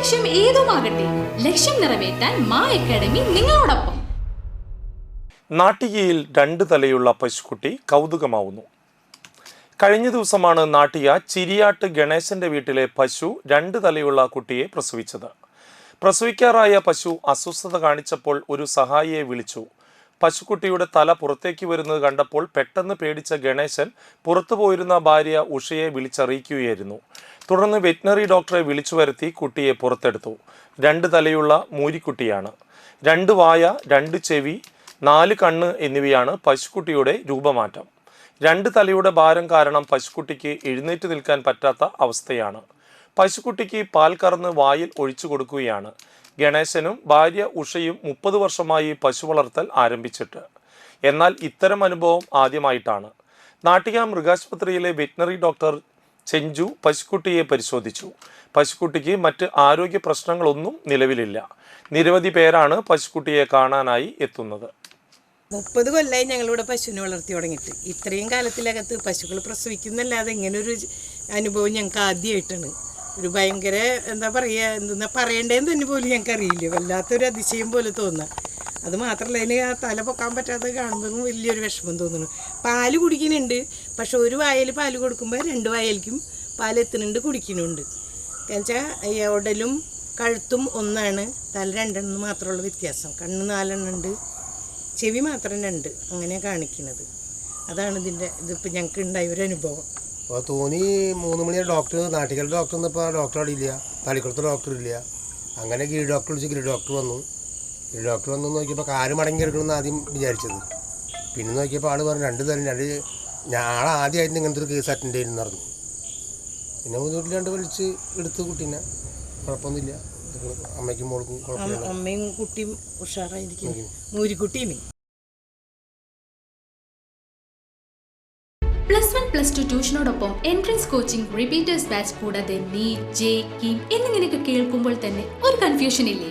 ലക്ഷ്യം ഏതുമാകട്ടെ ലക്ഷ്യം നിറവേറ്റാൻ മാ അക്കാഡമി നിങ്ങളോടൊപ്പം. നാട്ടികയിൽ രണ്ട് തലയുള്ള പശുക്കുട്ടി കൗതുകമാവുന്നു. കഴിഞ്ഞ ദിവസമാണ് നാട്ടിയ ചിരിയാട്ട് ഗണേശന്റെ വീട്ടിലെ പശു രണ്ട് തലയുള്ള കുട്ടിയെ പ്രസവിച്ചത്. പ്രസവിക്കാറായ പശു അസ്വസ്ഥത കാണിച്ചപ്പോൾ ഒരു സഹായിയെ വിളിച്ചു. പശുക്കുട്ടിയുടെ തല പുറത്തേക്ക് വരുന്നത് കണ്ടപ്പോൾ പെട്ടെന്ന് പേടിച്ച ഗണേശൻ പുറത്തു പോയിരുന്ന ഭാര്യ ഉഷയെ വിളിച്ചറിയിക്കുകയായിരുന്നു. തുടർന്ന് വെറ്റിനറി ഡോക്ടറെ വിളിച്ചു വരുത്തി കുട്ടിയെ പുറത്തെടുത്തു. രണ്ട് തലയുള്ള മൂരിക്കുട്ടിയാണ്. രണ്ട് വായ രണ്ട് ചെവി നാല് കണ്ണ് എന്നിവയാണ് പശുക്കുട്ടിയുടെ രൂപമാറ്റം. രണ്ട് തലയുടെ ഭാരം കാരണം പശുക്കുട്ടിക്ക് എഴുന്നേറ്റ് നിൽക്കാൻ പറ്റാത്ത അവസ്ഥയാണ്. പശുക്കുട്ടിക്ക് പാൽ കറന്ന് വായിൽ ഒഴിച്ചു കൊടുക്കുകയാണ്. ഗണേശനും ഭാര്യ ഉഷയും മുപ്പത് വർഷമായി പശു വളർത്തൽ ആരംഭിച്ചിട്ട്. എന്നാൽ ഇത്തരം അനുഭവം ആദ്യമായിട്ടാണ്. നാട്ടിക മൃഗാശുപത്രിയിലെ വെറ്റിനറി ഡോക്ടർ ചെഞ്ചു പശുക്കുട്ടിയെ പരിശോധിച്ചു. പശുക്കുട്ടിക്ക് മറ്റ് ആരോഗ്യ പ്രശ്നങ്ങളൊന്നും നിലവിലില്ല. നിരവധി പേരാണ് പശുക്കുട്ടിയെ കാണാനായി എത്തുന്നത്. മുപ്പത് കൊല്ലമായി ഞങ്ങളിവിടെ പശുവിനെ വളർത്തി തുടങ്ങിയിട്ട്. ഇത്രയും കാലത്തിലകത്ത് പശുക്കൾ പ്രസവിക്കുന്നല്ലാതെ ഇങ്ങനൊരു അനുഭവം ഞങ്ങൾക്ക് ആദ്യമായിട്ടാണ് ഒരു ഭയങ്കര എന്താ പറയുക എന്താ പറയണ്ടേന്ന് തന്നെ പോലും ഞങ്ങൾക്ക് അറിയില്ല വല്ലാത്തൊരു അതിശയം പോലെ തോന്നുക അത് മാത്രമല്ല അതിന് ആ തല പൊക്കാൻ പറ്റാത്ത കാണുമ്പോഴും വലിയൊരു വിഷമം തോന്നുന്നു. പാൽ കുടിക്കുന്നുണ്ട് പക്ഷെ ഒരു വായൽ പാൽ കൊടുക്കുമ്പോൾ രണ്ട് വായലിക്കും പാൽ എത്തുന്നുണ്ട് കുടിക്കുന്നുണ്ട് എന്നുവെച്ചാൽ ഉടലും കഴുത്തും ഒന്നാണ് തല രണ്ടെണ്ണം മാത്രമുള്ള വ്യത്യാസം. കണ്ണ് നാലെണ്ണം ഉണ്ട് ചെവി മാത്രം രണ്ട് അങ്ങനെ കാണിക്കുന്നത് അതാണ് ഇതിന്റെ ഇതിപ്പോൾ ഞങ്ങൾക്ക് ഉണ്ടായ ഒരു അനുഭവം. അപ്പോൾ തോന്നി മൂന്ന് മണി ഡോക്ടർ നാട്ടിക്കൽ ഡോക്ടർ ഇപ്പോൾ ഡോക്ടർ അവിടെ ഇല്ല തളിക്കുളത്ത് ഡോക്ടർ ഇല്ല. അങ്ങനെ ഗിരി ഡോക്ടർ വിളിച്ച് ഗിരി ഡോക്ടർ വന്നു. ഡോക്ടർ വന്നു നോക്കിയപ്പോൾ കാൽ മടങ്ങി എടുക്കണമെന്ന് ആദ്യം വിചാരിച്ചത്. പിന്നെ നോക്കിയപ്പോൾ ആൾ പറഞ്ഞു രണ്ട് തരം രണ്ട് ഞാൻ ആദ്യമായിട്ട് ഇങ്ങനത്തെ ഒരു കേസ് അറ്റൻഡ് ചെയ്യുന്നു പറഞ്ഞു. പിന്നെ ബുദ്ധിമുട്ടിൽ രണ്ട് വിളിച്ച് എടുത്ത് കുട്ടീനെ. കുഴപ്പമൊന്നുമില്ല. അമ്മയ്ക്കും മോൾക്കും കുഴപ്പമില്ല. അമ്മയും കുട്ടിയും ഉഷാറായിരിക്കും കുട്ടിയും പ്ലസ് വൺ പ്ലസ് ടു ട്യൂഷനോടൊപ്പം എൻട്രൻസ് കോച്ചിങ് റിപ്പീറ്റേഴ്സ് ബാച്ച് കൂടാതെ നീ ജെ കിം എന്നിങ്ങനെയൊക്കെ കേൾക്കുമ്പോൾ തന്നെ ഒരു കൺഫ്യൂഷൻ ഇല്ലേ?